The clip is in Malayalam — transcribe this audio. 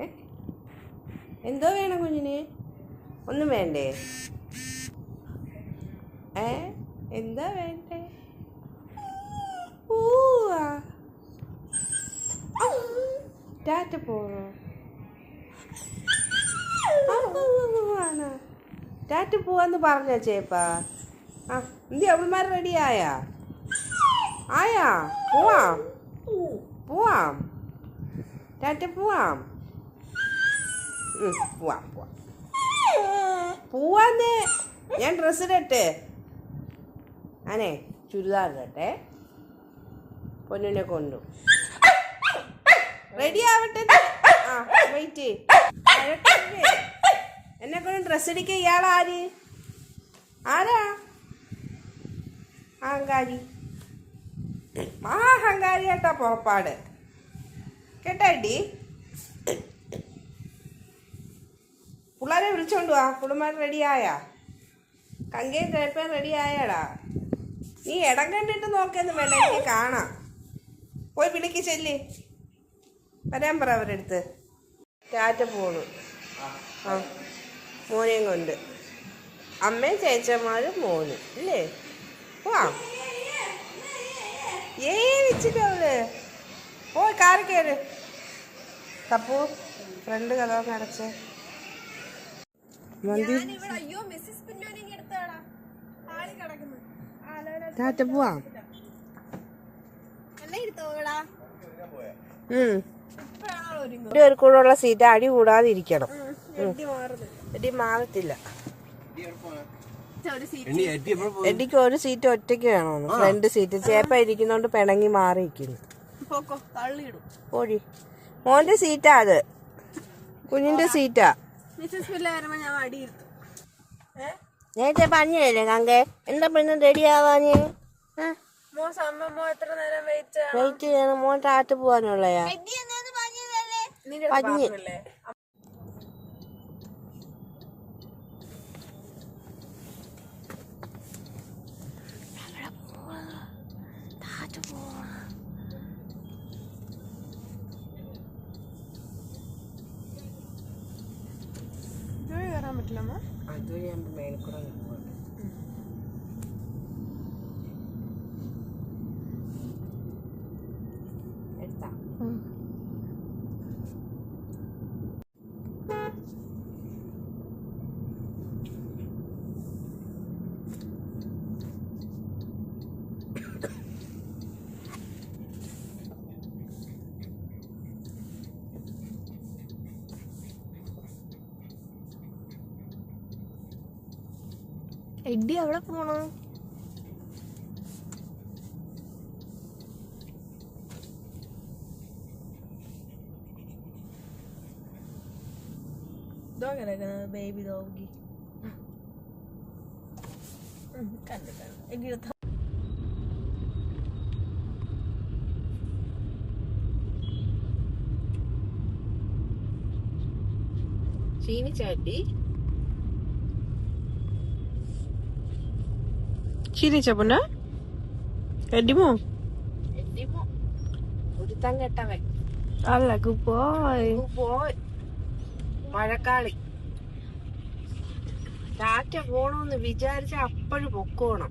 ഏ? എന്തോ വേണം കുഞ്ഞിന്? ഒന്നും വേണ്ടേ? ഏ? എന്താ വേണ്ടേ? പൂവാ? ടാറ്റ പോണോ ആണ്? ടാറ്റ പോവാന്ന് പറഞ്ഞ ചേപ്പാ. ആ എന്തി അവൾമാർ ആയാ? ആയാ? പോവാം. പോവാം. ടാറ്റ പോവാം. പോവാം പോവാം. പോവാന്ന്. ഞാൻ ഡ്രസ്സ് ഇടട്ടെ. അനെ ചുരിദാർ ഇടട്ടെ. പൊന്നിനെ കൊണ്ടു. റെഡി ആവട്ടെ ആ വെയിറ്റ് എന്നെ കൊണ്ട് ഡ്രസ്സ് അടിക്ക ആര്? ആരാ? അഹങ്കാരി. മഹാഹങ്കാരി കേട്ടാ പുറപ്പാട്. കേട്ടാടി വിളിച്ചോണ്ട് വാ. പുള്ളിമാർ റെഡിയായാ കങ്കയും കിഴപ്പയും റെഡി ആയാടാ. നീ ഇടം കണ്ടിട്ട് നോക്കിയൊന്നും വേണ്ട എനിക്ക് കാണാം. പോയി വിളിക്ക് ചെല്ലി. വരാൻ പറ അവരെടുത്ത്. ടാറ്റ പോണു. ആ മോനെയും കൊണ്ട്. അമ്മയും ചേച്ചന്മാരും മോനും ഇല്ലേ? പോവാ ഏ വെച്ചിട്ടവൾ പോയി കാറി കയറ്. തപ്പു. ഫ്രണ്ട് കഥ നടച്ചേ ടാറ്റ പോവാ. ഒരു സീറ്റ് അടി കൂടാതെ ഇരിക്കണം എട്ടി മാറുന്നു. എടി മാറത്തില്ല. എടിക്ക് ഒരു സീറ്റ് ഒറ്റയ്ക്ക് വേണമെന്ന് ഫ്രണ്ട് സീറ്റ് ചേപ്പ ഇരിക്കുന്നോണ്ട് പിണങ്ങി മാറിയിരിക്കുന്നു. പോക്കോ തള്ളിയിടും. ഓടി മോന്റെ സീറ്റാ അത്. കുഞ്ഞിന്റെ സീറ്റാ മിസ്സിസ് പിള്ള വരുമ്പോ ഞാൻ അടിയിരുത്തും നേരത്തെ പറഞ്ഞല്ലേ കങ്കെ എന്താ പിന്നെ റെഡി ആവാഞ്ഞ്? മോ എത്ര നേരം വെയിറ്റ് വെയിറ്റ് ചെയ്യണം. മോൻ ടാറ്റ് പോവാനുള്ളയാ. നിന്റെ പഞ്ഞി. மட்டும் இல்லாமல் அதுவும் என் மேலே கூட എഡി അവിടെ പോണോ? കിടക്കുന്നത് ബേബി ഡോഗി കണ്ടു കണ്ടു. എഡി എടുത്ത ക്ഷീണിച്ചാട്ടി ക്ഷീണിച്ച പൊന്ന എഡിമോ ഒരുത്തം കെട്ടവൻ അല്ല പോയി. പോയി. മഴക്കാളി. ടാറ്റ പോണോന്ന് വിചാരിച്ച അപ്പോഴും പൊക്കോണം.